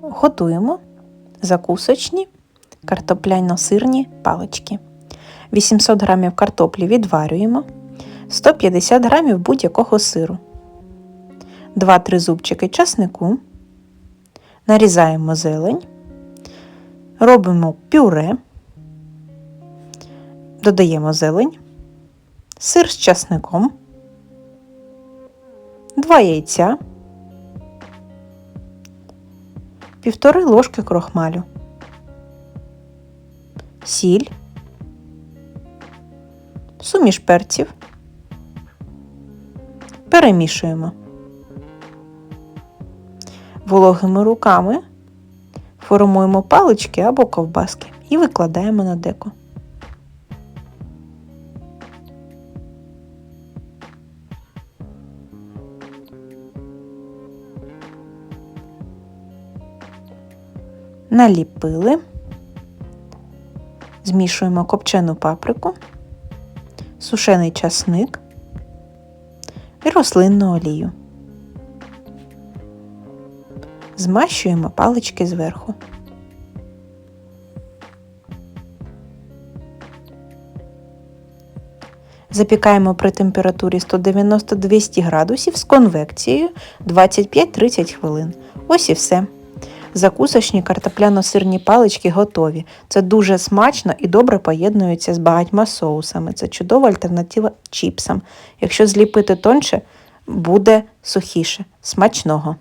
Готуємо закусочні картопляно-сирні палички. 800 г картоплі відварюємо, 150 г будь-якого сиру, 2-3 зубчики часнику, нарізаємо зелень, робимо пюре, додаємо зелень, сир з часником, 2 яйця, півтори ложки крохмалю, сіль, суміш перців, перемішуємо. Вологими руками формуємо палички або ковбаски і викладаємо на деко. Наліпили, змішуємо копчену паприку, сушений часник і рослинну олію. Змащуємо палички зверху. Запікаємо при температурі 190-200 градусів з конвекцією 25-30 хвилин. Ось і все. Закусочні картопляно-сирні палички готові. Це дуже смачно і добре поєднується з багатьма соусами. Це чудова альтернатива чіпсам. Якщо зліпити тонше, буде сухіше. Смачного!